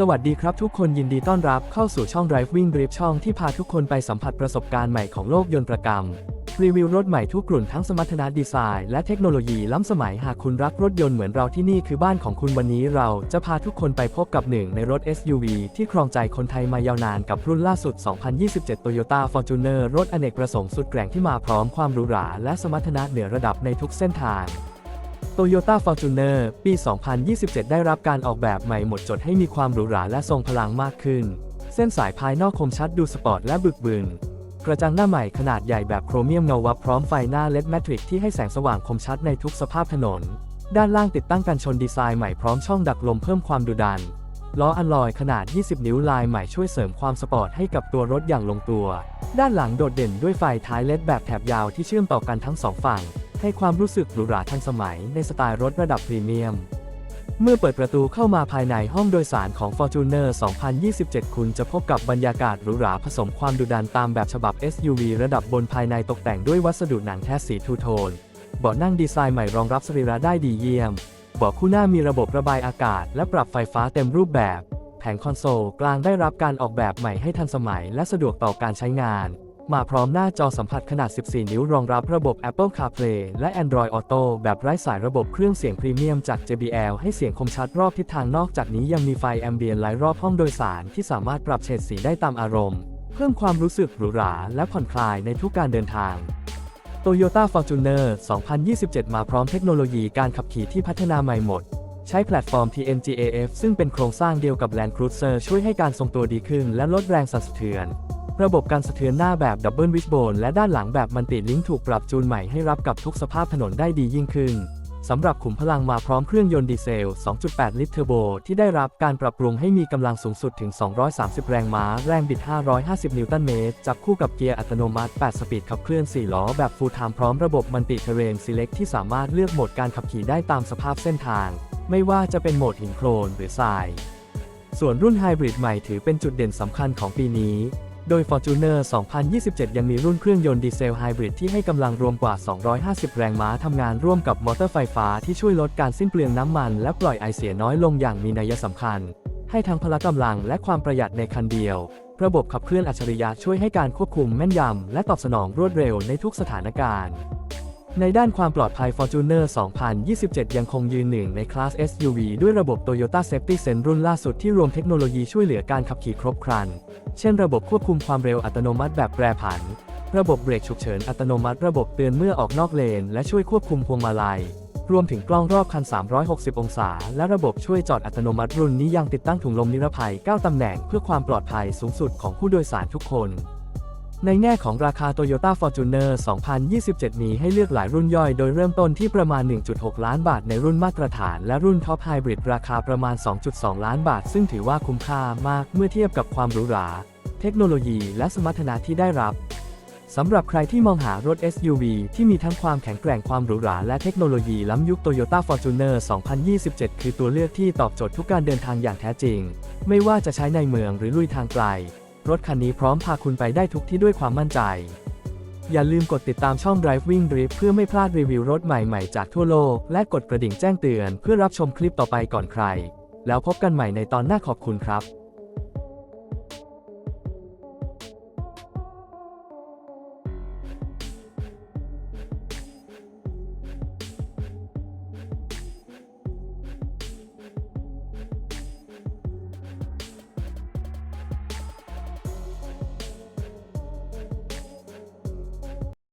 สวัสดีครับทุกคนยินดีต้อนรับเข้าสู่ช่อง Driving Grip ช่องที่พาทุกคนไปสัมผัสประสบการณ์ใหม่ของโลกยนต์ประกรรม รีวิวรถใหม่ทุกรุ่นทั้งสมรรถนะดีไซน์ และเทคโนโลยีล้ำสมัยหากคุณรักรถยนต์เหมือนเราที่นี่คือบ้านของคุณวันนี้เราจะพาทุกคนไปพบกับหนึ่งในรถ SUV ที่ครองใจคนไทยมายาวนานกับรุ่นล่าสุด 2027 Toyota Fortuner รถอเนกประสงค์สุดแกร่งที่มาพร้อมความหรูหราและสมรรถนะเหนือระดับในทุกเส้นทาง Toyota Fortuner ปี 2027 ได้รับการออกแบบใหม่หมดจดให้มีความหรูหราและทรงพลังมากขึ้น เส้นสายภายนอกคมชัดดูสปอร์ตและบึกบึน กระจังหน้าใหม่ขนาดใหญ่แบบโครเมียมเงาวับพร้อมไฟหน้าเลดแมทริกที่ให้แสงสว่างคมชัดในทุกสภาพถนน ด้านล่างติดตั้งกันชนดีไซน์ใหม่พร้อมช่องดักลมเพิ่มความดุดัน ล้ออัลลอยขนาด 20 นิ้วลายใหม่ช่วยเสริมความสปอร์ตให้กับตัวรถอย่างลงตัว ด้านหลังโดดเด่นด้วยไฟท้ายเลดแบบแถบยาวที่เชื่อมต่อกันทั้งสองฝั่ง ให้ความรู้สึกหรูหราทันสมัยในสไตล์รถระดับพรีเมียม เมื่อเปิดประตูเข้ามาภายในห้องโดยสารของ Fortuner 2027 คุณจะพบกับบรรยากาศหรูหราผสมความดุดันตามแบบฉบับ SUV ระดับบนภายในตกแต่งด้วยวัสดุหนังแท้สีทูโทนเบาะนั่งดีไซน์ใหม่รองรับสรีระได้ดีเยี่ยมเบาะคู่หน้ามีระบบระบายอากาศ และปรับไฟฟ้าเต็มรูปแบบ แผงคอนโซลกลางได้รับการออกแบบใหม่ให้ทันสมัยและสะดวกต่อการใช้งาน มาพร้อมหน้าจอสัมผัสขนาด 14 นิ้วรองรับระบบ Apple CarPlay และ Android Auto แบบไร้สายระบบเครื่องเสียงพรีเมียมจาก JBL ให้เสียงคมชัดรอบทิศทางนอกจากนี้ยังมีไฟแอมเบียนไลท์รอบห้องโดยสารที่สามารถปรับเฉดสีได้ตามอารมณ์ เพิ่มความรู้สึกหรูหราและผ่อนคลายในทุกการเดินทาง Toyota Fortuner 2027 มาพร้อมเทคโนโลยีการขับขี่ที่พัฒนาใหม่หมด ใช้แพลตฟอร์ม TNGAF ซึ่งเป็นโครงสร้างเดียวกับ Land Cruiser ช่วยให้การทรงตัวดีขึ้นและลดแรงสั่นสะเทือน ระบบการสะเทือนหน้าแบบดับเบิลวิชโบนและด้านหลังแบบมันติลิงถูกปรับจูนใหม่ให้รับกับทุกสภาพถนนได้ดียิ่งขึ้นสำหรับขุมพลังมาพร้อมเครื่องยนต์ดีเซล 2.8 ลิตรเทอร์โบ ที่ได้รับการปรับปรุงให้มีกำลังสูงสุดถึง 230 แรงม้า แรงบิด 550 นิวตันเมตร จับคู่กับเกียร์อัตโนมัติ 8 สปีดขับเคลื่อน 4 ล้อ แบบ Full Time พร้อมระบบมันติเทเรน Select ที่สามารถเลือกโหมดการขับขี่ได้ตามสภาพเส้นทาง ไม่ว่าจะเป็นโหมดหินโคลนหรือทราย ส่วนรุ่นไฮบริดใหม่ถือเป็นจุดเด่นสำคัญของปีนี้ โดย Fortuner 2027 ยังมีรุ่นเครื่องยนต์ดีเซลไฮบริดที่ให้กำลังรวมกว่า 250 แรงม้าทำงานร่วมกับมอเตอร์ไฟฟ้าที่ช่วยลดการสิ้นเปลืองน้ำมัน และปล่อยไอเสียน้อยลงอย่างมีนัยสำคัญ ให้ทั้งพละกำลังและความประหยัดในคันเดียว ระบบขับเคลื่อนอัจฉริยะช่วยให้การควบคุมแม่นยำและตอบสนองรวดเร็วในทุกสถานการณ์ ในด้านความปลอดภัย Fortuner 2027 ยังคงยืนหนึ่งในคลาส SUV ด้วยระบบ Toyota Safety Sense รุ่นล่าสุดที่รวมเทคโนโลยีช่วยเหลือการขับขี่ครบครัน เช่นระบบควบคุมความเร็วอัตโนมัติแบบแปรผัน ระบบเบรกฉุกเฉินอัตโนมัติ ระบบเตือนเมื่อออกนอกเลน และช่วยควบคุมพวงมาลัย รวมถึงกล้องรอบคัน 360 องศา และระบบช่วยจอดอัตโนมัติรุ่นนี้ยังติดตั้งถุงลมนิรภัย 9 ตำแหน่งเพื่อความปลอดภัยสูงสุดของผู้โดยสารทุกคน ในแง่ของราคา Toyota Fortuner 2027 มีให้เลือกหลายรุ่นย่อย โดยเริ่มต้นที่ประมาณ 1.6 ล้านบาทในรุ่นมาตรฐาน และรุ่นท็อปไฮบริดราคาประมาณ 2.2 ล้านบาท ซึ่งถือว่าคุ้มค่ามากเมื่อเทียบกับความหรูหรา เทคโนโลยี และสมรรถนะที่ได้รับสำหรับใครที่มองหารถ SUV ที่มีทั้งความแข็งแกร่งความหรูหราและเทคโนโลยีล้ำยุค Toyota Fortuner 2027 คือตัวเลือกที่ตอบโจทย์ทุกการเดินทางอย่างแท้จริง ไม่ว่าจะใช้ในเมืองหรือลุยทางไกล รถคันนี้พร้อมพาคุณไปได้ทุกที่ด้วยความมั่นใจ อย่าลืมกดติดตามช่อง Driving Drip เพื่อไม่พลาดรีวิวรถใหม่ ๆ จากทั่วโลก และกดกระดิ่งแจ้งเตือนเพื่อรับชมคลิปต่อไปก่อนใคร แล้วพบกันใหม่ในตอนหน้าขอบคุณครับ